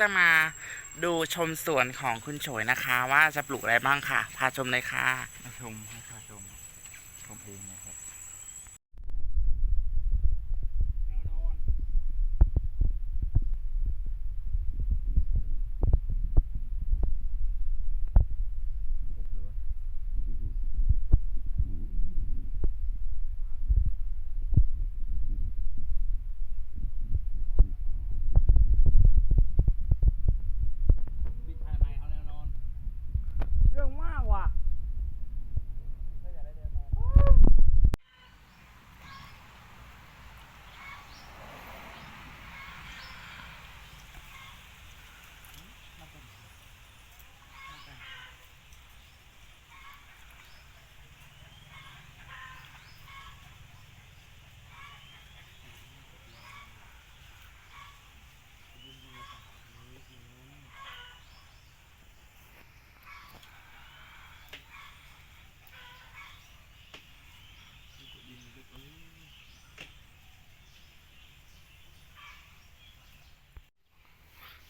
จะมาดูชมสวนของคุณโฉยนะคะ ว่าจะปลูกอะไรบ้างค่ะ พาชมเลยค่ะมาชมค่ะข้าชมชมเองนะครับ เรื่องมากว่ะ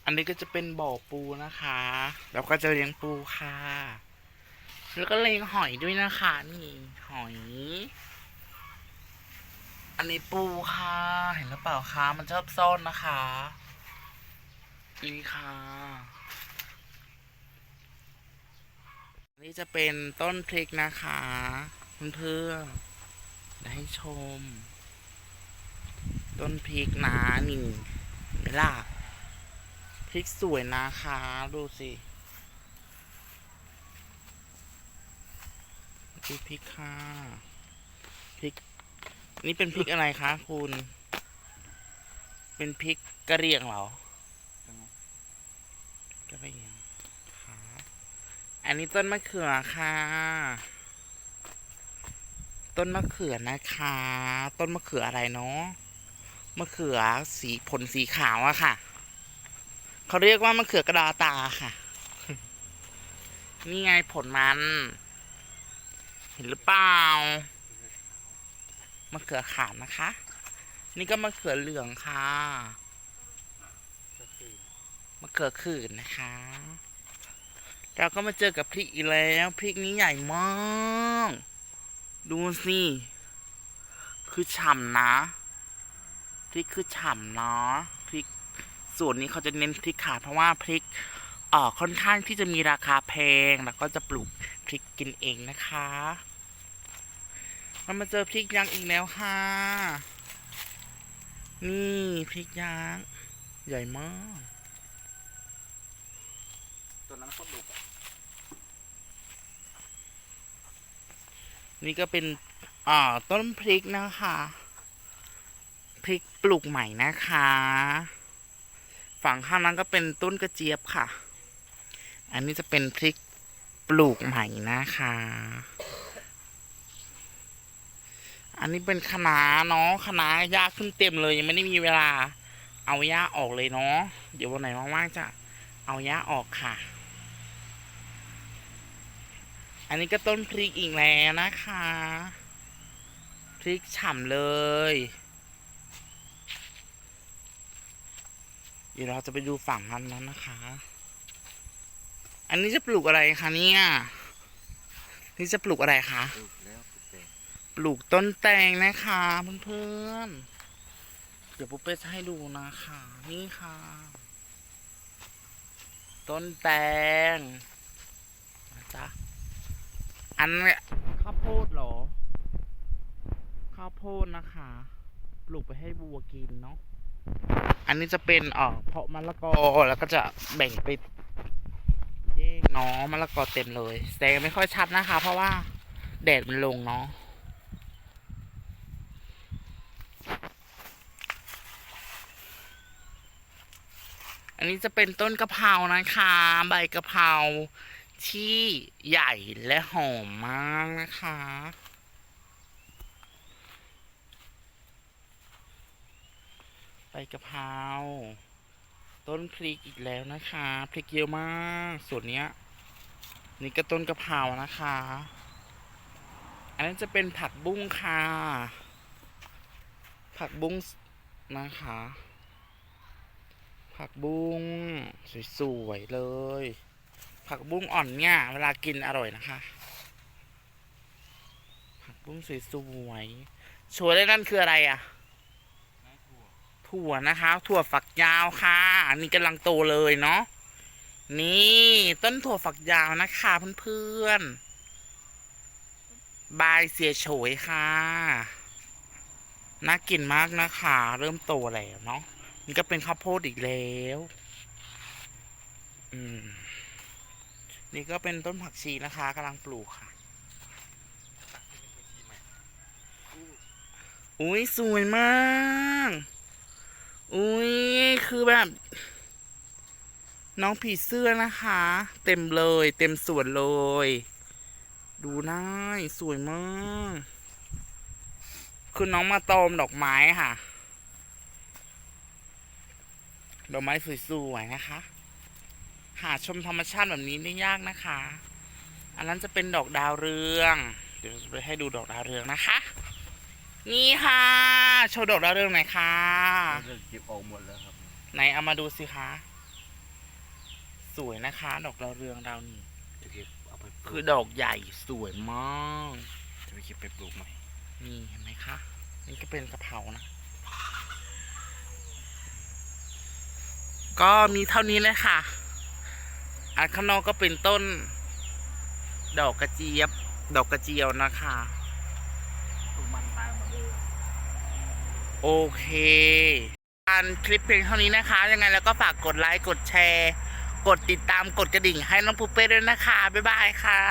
อั นนี้ก็จะเป็นบ่อปูนะคะ แล้วก็จะเลี้ยงปูค่ะ แล้วก็เลี้ยงหอยด้วยนะคะ นี่หอย อันนี้ปูค่ะ เห็นหรือเปล่าคะมันชอบซ่อนนะคะ นี่ค่ะอันนี้จะเป็นต้นพริกนะคะเพื่อนๆได้ให้ชม ต้นพริกนะนี่ไหมล่ะ พริกสวยนะคะ ดูสิดูพริกค่ะพริก นี่เป็นพริกอะไรคะคุณ เป็นพริกกระเรียงเหรอกระเรียงค่ะอันนี้ต้นมะเขือค่ะ ต้นมะเขือนะคะ ต้นมะเขืออะไรเนาะมะเขือสีผลสีขาวอะค่ะ เขาเรียกว่ามะเขือกระดาตาค่ะ นี่ไงผลมัน เห็นหรือเปล่ามะเขือขาวนะคะ นี่ก็มะเขือเหลืองค่ะมะเขือขื่นนะคะเราก็มาเจอกับพริกอีกแล้วพริกนี้ใหญ่มากดูสิคือฉ่ำนะพริกคือฉ่ำเนาะพริก ส่วนนี้เขาจะเน้นพริกขาดเพราะว่าพริกเอ่อค่อนข้างที่จะมีราคาแพงแล้วก็จะปลูกพริกกินเองนะคะเรามาเจอพริกยักษ์อีกแล้วค่ะ นี่พริกยักษ์ใหญ่มากตัวนั้นก็ดุกนี่ก็เป็นอ่าต้นพริกนะคะ พริกปลูกใหม่นะคะ ฝั่งข้างนั้นก็เป็นต้นกระเจี๊ยบค่ะ อันนี้จะเป็นพริกปลูกใหม่นะคะ อันนี้เป็นคะน้าเนาะคะน้าหญ้าขึ้นเต็มเลยยังไม่ได้มีเวลา เอาหญ้าออกเลยเนาะเดี๋ยววันไหนว่างๆจะเอาหญ้าออกค่ะ อันนี้ก็ต้นพริกอีกแล้วนะคะ พริกฉ่ำเลย เดี๋ยวเราจะไปดูฝั่งนั้นนั้นนะคะ อันนี้จะปลูกอะไรคะเนี่ย นี่จะปลูกอะไรคะดุกแล้วดุกแต่ปลูกต้นแตงนะคะเพื่อนๆ เดี๋ยวปุ๊บเป้จะให้ดูนะคะ นี่ค่ะ ต้นแตงนะจ๊ะ อันเนี้ยข้าวโพดเหรอ ข้าวโพดนะคะ ปลูกไปให้บัวกินเนาะ อันนี้จะเป็นเอ่อเพาะมะละกอแล้วก็จะแบ่งไปแยกเนาะมะละกอเต็มเลยแสงไม่ค่อยชัดนะคะ เพราะว่าแดดมันลงเนาะอันนี้จะเป็นต้นกะเพรานะคะ ใบกะเพราที่ใหญ่และหอมมากนะคะ ใบกะเพราต้นพริกอีกแล้วนะคะพริกเยอะมากส่วนเนี้ยนี่ก็ต้นกะเพรานะคะ อันนั้นจะเป็นผักบุ้งค่ะ ผักบุ้งนะคะ ผักบุ้งสวยๆเลย ผักบุ้งอ่อนเนี่ยเวลากินอร่อยนะคะ ผักบุ้งสวยๆโชว์ได้นั่นคืออะไรอะน้ำถั่ว ถั่วนะคะ ถั่วฝักยาวค่ะ อันนี้กำลังโตเลยเนาะนี่ต้นถั่วฝักยาวนะคะเพื่อนๆ บายเสียโฉยค่ะ น่ากินมากนะคะ เริ่มโตแล้วเนาะนี่ก็เป็นข้าวโพดอีกแล้ว อืม นี่ก็เป็นต้นผักชีนะคะกำลังปลูกค่ะ อุ้ยสวยมาก อุ้ยคือแบบ น้องผีเสื้อนะคะ เต็มเลย เต็มสวนเลย ดูได้สวยมาก คือน้องมาตอมดอกไม้ค่ะ ดอกไม้สวยๆนะคะ หาชมธรรมชาติแบบนี้ได้ยากนะคะ อันนั้นจะเป็นดอกดาวเรือง เดี๋ยวจะไปให้ดูดอกดาวเรืองนะคะ นี่ค่ะโชว์ดอกดาวเรืองหน่อยค่ะเริ่มเก็บออกหมดแล้วครับไหนเอามาดูสิคะสวยนะคะ ดอกดาวเรืองเรานี่จะเก็บเอาไปปลูกคือดอกใหญ่สวยมากจะไปเก็บไปปลูกใหม่นี่เห็นไหมคะนี่ก็เป็นกะเพรานะ ก็มีเท่านี้เลยค่ะอันข้างนอกก็เป็นต้น ดอกกระเจี๊ยบ ดอกกระเจียวนะคะ ปลูกมันตายหมดเลย โอเคการคลิปเพียงเท่านี้นะคะ ยังไงแล้วก็ฝากกดไลค์ กดแชร์ กดติดตาม กดกระดิ่งให้น้องปุ๊เป้ด้วยนะคะ บ๊ายบายค่ะ